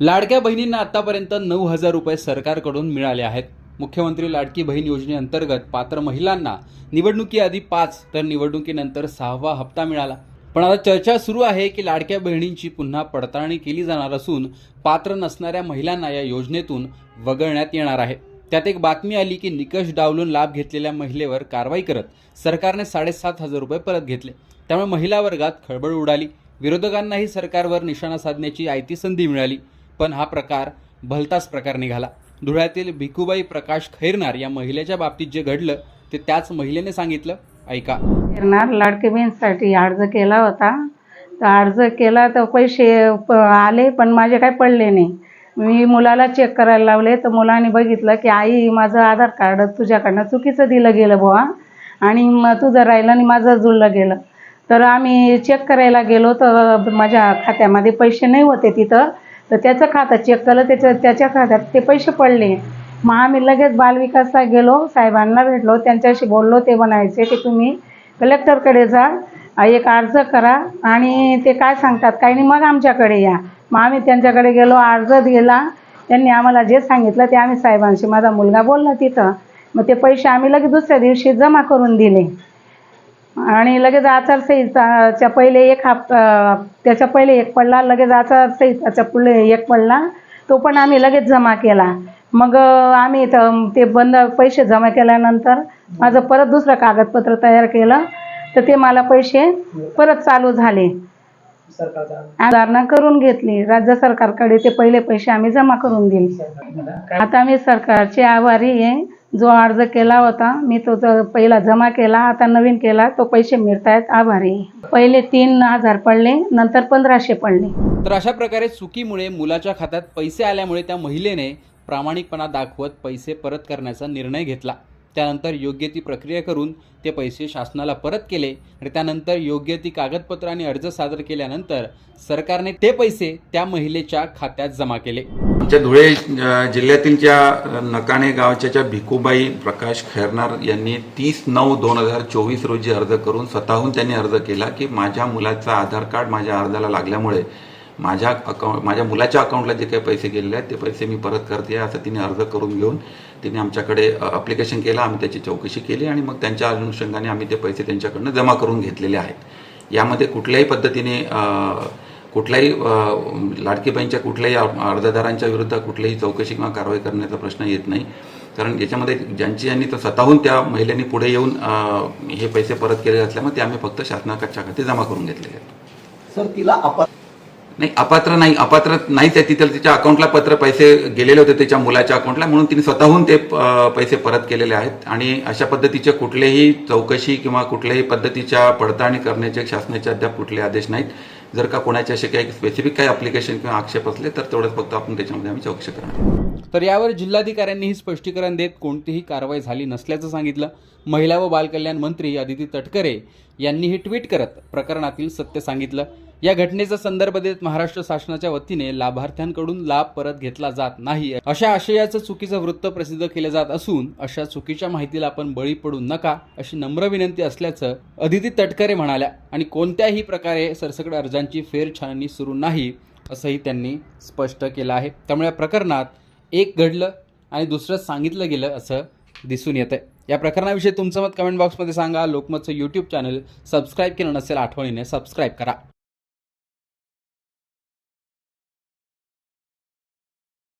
लाडक्या बहिणींना आतापर्यंत नऊ हजार रुपये सरकारकडून मिळाले आहेत. मुख्यमंत्री लाडकी बहीण योजनेअंतर्गत पात्र महिलांना निवडणुकीआधी पाच तर निवडणुकीनंतर सहावा हप्ता मिळाला. पण आता चर्चा सुरू आहे की लाडक्या बहिणींची पुन्हा पडताळणी केली जाणार असून पात्र नसणाऱ्या महिलांना या योजनेतून वगळण्यात येणार आहे. त्यात एक बातमी आली की निकष डावलून लाभ घेतलेल्या महिलेवर कारवाई करत सरकारने साडेसात हजार रुपये परत घेतले. त्यामुळे महिला वर्गात खळबळ उडाली. विरोधकांनाही सरकारवर निशाणा साधण्याची आयती संधी मिळाली. पण हा प्रकार भलताच प्रकार निघाला. धुळ्यातील भिकुबाई प्रकाश खैरनार या महिलेच्या बाबतीत जे घडलं ते त्याच महिलेने सांगितलं. ऐका. खैरनार लाडकी बहीणसाठी अर्ज केला होता. तर अर्ज केला तर पैसे प आले पण माझे काही पडले नाही. मी मुलाला चेक करायला लावले. तर मुलाने बघितलं की आई माझं आधार कार्ड तुझ्याकडनं चुकीचं दिलं गेलं बुवा. आणि मग तुझं राहिलं आणि माझं जुळलं गेलं. तर आम्ही चेक करायला गेलो. तर माझ्या खात्यामध्ये पैसे नाही होते तिथं. तर त्याचं खातं चेक केलं त्याच्या त्याच्या खात्यात ते पैसे पडले. मग आम्ही लगेच बालविकासला गेलो साहेबांना भेटलो त्यांच्याशी बोललो ते म्हणायचे की तुम्ही कलेक्टरकडे जा एक अर्ज करा आणि ते काय सांगतात? काही नाही मग आमच्याकडे या. मग आम्ही त्यांच्याकडे गेलो अर्ज दिला. त्यांनी आम्हाला जे सांगितलं ते आम्ही साहेबांशी माझा मुलगा बोलला तिथं. मग ते पैसे आम्ही लगेच दुसऱ्या दिवशी जमा करून दिले. आणि लगेच आचारसंहिताच्या पहिले एक हप त्याच्या पहिले एक पडला लगेच आचारसंहिताच्या पुढे एक पडला तो पण आम्ही लगेच जमा केला. मग आम्ही ते बंद पैसे जमा केल्यानंतर माझं परत दुसरं कागदपत्र तयार केलं तर ते मला पैसे परत चालू झाले. सुधारणा करून घेतली. राज्य सरकारकडे ते पहिले पैसे आम्ही जमा करून दिले. आता मी सरकारचे आभारी आहे. जो अर्ज केला होता मी तो ज- पहिला जमा केला आता नवीन केला तो पैसे मिळतायत. आभारी. पहिले तीन हजार पडले नंतर पंधराशे पडले. तर अशा प्रकारे चुकीमुळे मुलाच्या खात्यात पैसे आल्यामुळे त्या महिलेने प्रामाणिकपणा दाखवत पैसे परत करण्याचा निर्णय घेतला. त्यानंतर योग्य ती प्रक्रिया करून ते पैसे शासनाला परत केले आणि त्यानंतर योग्य ती कागदपत्र आणि अर्ज सादर केल्यानंतर सरकारने ते पैसे त्या महिलेच्या खात्यात जमा केले. आमच्या धुळे जिल्ह्यातील ज्या नकाणे गावच्या ज्या भिकूबाई प्रकाश खैरनार यांनी तीस नऊ दोन हजार चोवीस रोजी अर्ज करून स्वतःहून त्यांनी अर्ज केला की माझ्या मुलाचा आधार कार्ड माझ्या अर्जाला लागल्यामुळे माझ्या अकाउंट माझ्या मुलाच्या अकाउंटला जे काही पैसे गेलेले आहेत ते पैसे मी परत करते असं तिने अर्ज करून घेऊन तिने आमच्याकडे अप्लिकेशन केलं आम्ही त्याची चौकशी केली आणि मग त्यांच्या अनुषंगाने आम्ही ते पैसे त्यांच्याकडनं जमा करून घेतलेले आहेत. यामध्ये कुठल्याही पद्धतीने कुठल्याही अ, लाडकी बहीणच्या कुठल्याही अर्जदारांच्या विरुद्ध कुठलीही चौकशी किंवा कारवाई करण्याचा प्रश्न येत नाही. कारण याच्यामध्ये ज्यांची यांनी तर स्वतःहून त्या महिलेने पुढे येऊन हे पैसे परत केले असल्यामुळे ते आम्ही फक्त शासनाच्या खाते जमा करून घेतलेले आहेत. सर तिला आपण नाही अपात्र नाही अपात्र नाहीच आहे तिथं तिच्या अकाउंटला पत्र पैसे गेलेले होते त्याच्या मुलाच्या अकाउंटला म्हणून तिने स्वतःहून ते पैसे परत केलेले आहेत. आणि अशा पद्धतीचे कुठलेही चौकशी किंवा कुठल्याही पद्धतीच्या पडताळणी करण्याचे शासनाचे अद्याप कुठले आदेश नाहीत. जर का कोणाचे असे काही स्पेसिफिक काही अप्लिकेशन किंवा आक्षेप असले तर तेवढंच फक्त आपण त्याच्यामध्ये आम्ही चौकशी करणार तर यावर जिल्हाधिकाऱ्यांनीही स्पष्टीकरण देत कोणतीही कारवाई झाली नसल्याचं सांगितलं. महिला व बालकल्याण मंत्री अदिती तटकरे यांनीही ट्विट करत प्रकरणातील सत्य सांगितलं. या घटनेचा संदर्भ देत महाराष्ट्र शासनाच्या वतीने लाभार्थ्यांकडून लाभ परत घेतला जात नाही. अशा आशयाचं चुकीचं वृत्त प्रसिद्ध केले जात असून अशा चुकीच्या माहितीला आपण बळी पडू नका अशी नम्र विनंती असल्याचं अदिती तटकरे म्हणाल्या. आणि कोणत्याही प्रकारे सरसकट अर्जांची फेरछाननी सुरू नाही असंही त्यांनी स्पष्ट केलं आहे. त्यामुळे या प्रकरणात एक घडलं आणि दुसरं सांगितलं गेलं असं दिसून येतं या प्रकरणाविषयी तुमचं मत कमेंट बॉक्समध्ये सांगा. लोकमतचं यूट्यूब चॅनल सबस्क्राईब केलं नसेल आठवणीने सबस्क्राईब करा.